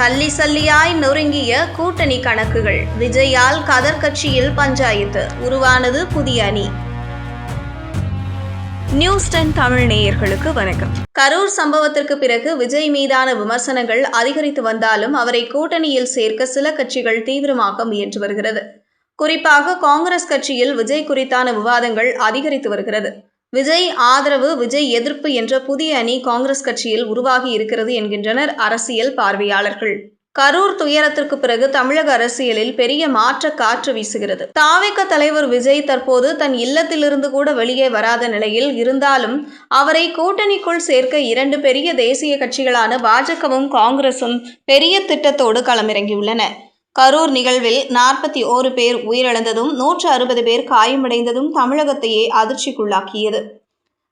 சல்லி சல்லியாய் நொறுங்கிய கூட்டணி கணக்குகள். விஜயால் கதர் கட்சியில் பஞ்சாயத்து. உருவானது புதிய அணி. நியூஸ் டென் தமிழ் நேயர்களுக்கு வணக்கம். கரூர் சம்பவத்திற்கு பிறகு விஜய் மீதான விமர்சனங்கள் அதிகரித்து வந்தாலும் அவரை கூட்டணியில் சேர்க்க சில கட்சிகள் தீவிரமாக முயன்று வருகிறது. குறிப்பாக காங்கிரஸ் கட்சியில் விஜய் குறித்தான விவாதங்கள் அதிகரித்து வருகிறது. விஜய் ஆதரவு விஜய் எதிர்ப்பு என்ற புதிய அணி காங்கிரஸ் கட்சியில் உருவாகி இருக்கிறது என்கின்றனர் அரசியல் பார்வையாளர்கள். கரூர் துயரத்திற்கு பிறகு தமிழக அரசியலில் பெரிய மாற்ற காற்று வீசுகிறது. தாவிக தலைவர் விஜய் தற்போது தன் இல்லத்திலிருந்து கூட வெளியே வராத நிலையில் இருந்தாலும் அவரை கூட்டணிக்குள் சேர்க்க இரண்டு பெரிய தேசிய கட்சிகளான பாஜகவும் காங்கிரசும் பெரிய திட்டத்தோடு களமிறங்கியுள்ளன. கரூர் நிகழ்வில் நாற்பத்தி ஓரு பேர் உயிரிழந்ததும் நூற்று அறுபது பேர் காயமடைந்ததும் தமிழகத்தையே அதிர்ச்சிக்குள்ளாக்கியது.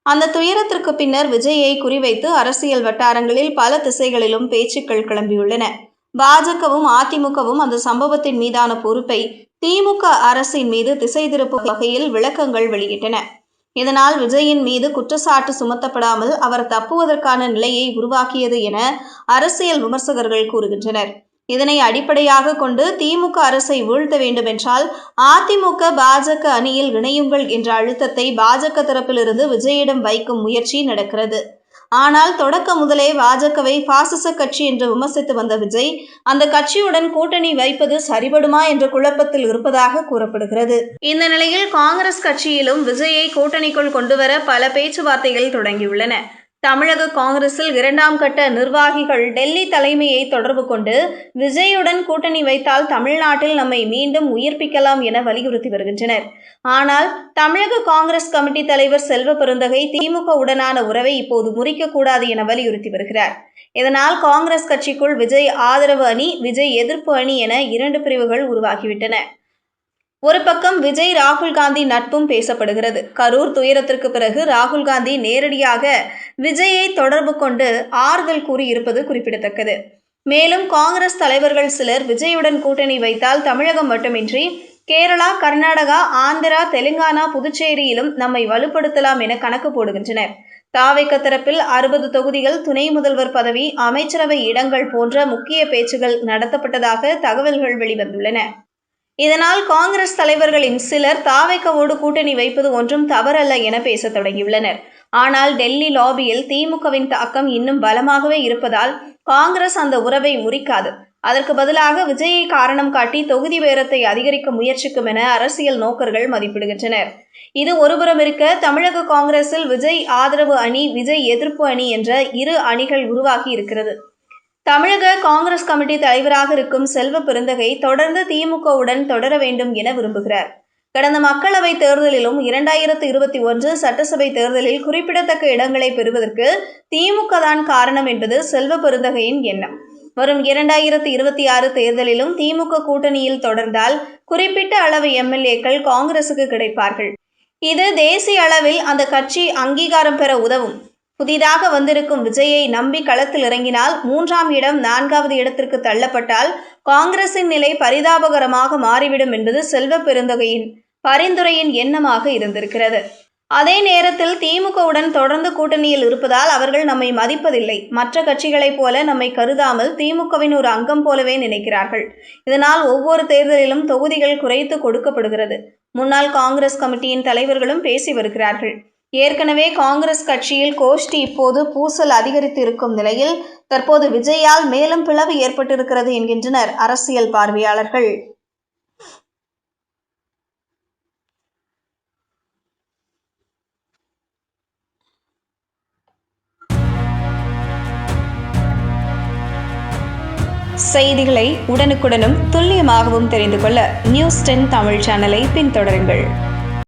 அந்த துயரத்திற்கு பின்னர் விஜயை குறிவைத்து அரசியல் வட்டாரங்களில் பல திசைகளிலும் பேச்சுக்கள் கிளம்பியுள்ளன. பாஜகவும் அதிமுகவும் அந்த சம்பவத்தின் மீதான பொறுப்பை திமுக அரசின் மீது திசை திருப்பும் வகையில் விளக்கங்கள் வெளியிட்டன. இதனால் விஜயின் மீது குற்றச்சாட்டு சுமத்தப்படாமல் அவர் தப்புவதற்கான நிலையை உருவாக்கியது என அரசியல் விமர்சகர்கள் கூறுகின்றனர். இதனை அடிப்படையாக கொண்டு திமுக அரசை வீழ்த்த வேண்டுமென்றால் அதிமுக பாஜக அணியில் இணையுங்கள் என்ற அழுத்தத்தை பாஜக தரப்பிலிருந்து விஜயிடம் வைக்கும் முயற்சி நடக்கிறது. ஆனால் தொடக்க முதலே பாஜகவை பாசிச கட்சி என்று விமர்சித்து வந்த விஜய் அந்த கட்சியுடன் கூட்டணி வைப்பது சரிபடுமா என்ற குழப்பத்தில் இருப்பதாக கூறப்படுகிறது. இந்த நிலையில் காங்கிரஸ் கட்சியிலும் விஜயை கூட்டணிக்குள் கொண்டுவர பல பேச்சுவார்த்தைகள் தொடங்கியுள்ளன. தமிழக காங்கிரஸில் இரண்டாம் கட்ட நிர்வாகிகள் டெல்லி தலைமையை தொடர்பு கொண்டு விஜயுடன் கூட்டணி வைத்தால் தமிழ்நாட்டில் நம்மை மீண்டும் உயிர்ப்பிக்கலாம் என வலியுறுத்தி வருகின்றனர். ஆனால் தமிழக காங்கிரஸ் கமிட்டி தலைவர் செல்வ பெருந்தகை திமுக உடனான உறவை இப்போது முறிக்கக்கூடாது என வலியுறுத்தி வருகிறார். இதனால் காங்கிரஸ் கட்சிக்குள் விஜய் ஆதரவு அணி விஜய் எதிர்ப்பு அணி என இரண்டு பிரிவுகள் உருவாகிவிட்டன. ஒரு பக்கம் விஜய் ராகுல் காந்தி நட்பும் பேசப்படுகிறது. கரூர் துயரத்திற்கு பிறகு ராகுல் காந்தி நேரடியாக விஜயை தொடர்பு கொண்டு ஆறுதல் கூறியிருப்பது குறிப்பிடத்தக்கது. மேலும் காங்கிரஸ் தலைவர்கள் சிலர் விஜயுடன் கூட்டணி வைத்தால் தமிழகம் மட்டுமின்றி கேரளா கர்நாடகா ஆந்திரா தெலுங்கானா புதுச்சேரியிலும் நம்மை வலுப்படுத்தலாம் என கணக்கு போடுகின்றனர். தாவைக்க தரப்பில் அறுபது தொகுதிகள் துணை முதல்வர் பதவி அமைச்சரவை இடங்கள் போன்ற முக்கிய பேச்சுகள் நடத்தப்பட்டதாக தகவல்கள் வெளிவந்துள்ளன. இதனால் காங்கிரஸ் தலைவர்களின் சிலர் தாவைக்கவோடு கூட்டணி வைப்பது ஒன்றும் தவறல்ல என பேசத் தொடங்கியுள்ளனர். ஆனால் டெல்லி லாபியில் திமுகவின் தாக்கம் இன்னும் பலமாகவே இருப்பதால் காங்கிரஸ் அந்த உறவை முறிக்காது. அதற்கு பதிலாக விஜயை காரணம் காட்டி தொகுதி பேரத்தை அதிகரிக்க முயற்சிக்கும் என அரசியல் நோக்கர்கள் மதிப்பிடுகின்றனர். இது ஒருபுறம் இருக்க தமிழக காங்கிரஸில் விஜய் ஆதரவு அணி விஜய் எதிர்ப்பு அணி என்ற இரு அணிகள் உருவாகி இருக்கிறது. தமிழக காங்கிரஸ் கமிட்டி தலைவராக இருக்கும் செல்வ பெருந்தகை தொடர்ந்து திமுகவுடன் தொடர வேண்டும் என விரும்புகிறார். கடந்த மக்களவை தேர்தலிலும் இரண்டாயிரத்து இருபத்தி ஒன்று சட்டசபை தேர்தலில் குறிப்பிடத்தக்க இடங்களை பெறுவதற்கு திமுக தான் காரணம் என்பது செல்வ பெருந்தகையின் எண்ணம். வரும் இரண்டாயிரத்து இருபத்தி ஆறு தேர்தலிலும் திமுக கூட்டணியில் தொடர்ந்தால் குறிப்பிட்ட அளவு எம்எல்ஏக்கள் காங்கிரசுக்கு கிடைப்பார்கள். இது தேசிய அளவில் அந்த கட்சி அங்கீகாரம் பெற உதவும். புதிதாக வந்திருக்கும் விஜயை நம்பி களத்தில் இறங்கினால் மூன்றாம் இடம் நான்காவது இடத்திற்கு தள்ளப்பட்டால் காங்கிரசின் நிலை பரிதாபகரமாக மாறிவிடும் என்பது செல்வ பெருந்தொகையின் பரிந்துரையின் எண்ணமாக இருந்திருக்கிறது. அதே நேரத்தில் திமுகவுடன் தொடர்ந்து கூட்டணியில் இருப்பதால் அவர்கள் நம்மை மதிப்பதில்லை. மற்ற கட்சிகளைப் போல நம்மை கருதாமல் திமுகவின் ஒரு அங்கம் போலவே நினைக்கிறார்கள். இதனால் ஒவ்வொரு தேர்தலிலும் தொகுதிகள் குறைத்து கொடுக்கப்படுகிறது. முன்னாள் காங்கிரஸ் கமிட்டியின் தலைவர்களும் பேசி வருகிறார்கள். ஏற்கனவே காங்கிரஸ் கட்சியில் கோஷ்டி இப்போது பூசல் அதிகரித்து இருக்கும் நிலையில் தற்போது விஜயால் மேலும் பிளவு ஏற்பட்டிருக்கிறது என்கின்றனர் அரசியல் பார்வையாளர்கள். செய்திகளை உடனுக்குடனும் துல்லியமாகவும் தெரிந்து கொள்ள நியூஸ் டென் தமிழ் சேனலை பின்தொடருங்கள்.